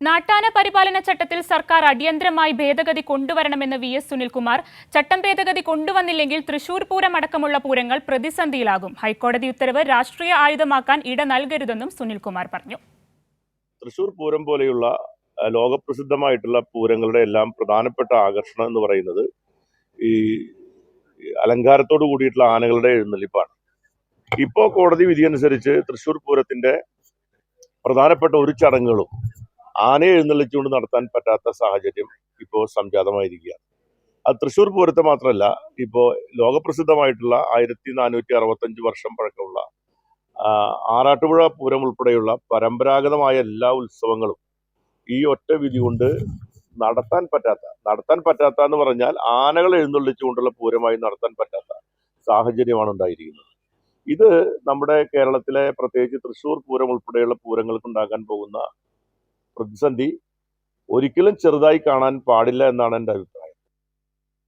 നാട്ടാന പരിപാലന ചട്ടത്തിൽ സർക്കാർ അടിയന്തരമായി ഭേദഗതി കൊണ്ടുവരണമെന്ന് വി എസ് സുനിൽകുമാർ. ചട്ടം ഭേദഗതി കൊണ്ടുവന്നില്ലെങ്കിൽ തൃശൂർ പൂരം അടക്കമുള്ള പൂരങ്ങൾ പ്രതിസന്ധിയിലാകും. ഹൈക്കോടതി ഉത്തരവ് രാഷ്ട്രീയ ആയുധമാക്കാൻ ഇട നൽകരുതെന്നും സുനിൽകുമാർ പറഞ്ഞു. തൃശൂർ പൂരം പോലെയുള്ള ലോകപ്രസിദ്ധമായിട്ടുള്ള പൂരങ്ങളുടെ എല്ലാം പ്രധാനപ്പെട്ട ആകർഷണം എന്ന് പറയുന്നത് ഈ അലങ്കാരത്തോട് കൂടിയിട്ടുള്ള ആനകളുടെ എഴുന്നള്ളിപ്പാണ്. ഇപ്പോ കോടതി വിധിയനുസരിച്ച് തൃശ്ശൂർ പൂരത്തിന്റെ പ്രധാനപ്പെട്ട ഒരു ചടങ്ങുകളും ആനയെ എഴുന്നള്ളിച്ചുകൊണ്ട് നടത്താൻ പറ്റാത്ത സാഹചര്യം ഇപ്പോൾ സംജാതമായിരിക്കുകയാണ് അത് തൃശ്ശൂർ പൂരത്തെ മാത്രമല്ല ഇപ്പോൾ ലോകപ്രസിദ്ധമായിട്ടുള്ള ആയിരത്തി നാനൂറ്റി അറുപത്തഞ്ച് വർഷം പഴക്കമുള്ള ആറാട്ടുപുഴ പൂരം ഉൾപ്പെടെയുള്ള പരമ്പരാഗതമായ എല്ലാ ഉത്സവങ്ങളും ഈ ഒറ്റ വിധി കൊണ്ട് നടത്താൻ പറ്റാത്ത നടത്താൻ പറ്റാത്ത എന്ന് പറഞ്ഞാൽ ആനകൾ എഴുന്നള്ളിച്ചുകൊണ്ടുള്ള പൂരമായി നടത്താൻ പറ്റാത്ത സാഹചര്യമാണ് ഉണ്ടായിരിക്കുന്നത്. ഇത് നമ്മുടെ കേരളത്തിലെ പ്രത്യേകിച്ച് തൃശ്ശൂർ പൂരം ഉൾപ്പെടെയുള്ള പൂരങ്ങൾക്ക് ഉണ്ടാകാൻ പോകുന്ന പ്രതിസന്ധി ഒരിക്കലും ചെറുതായി കാണാൻ പാടില്ല എന്നാണ് എന്റെ അഭിപ്രായം.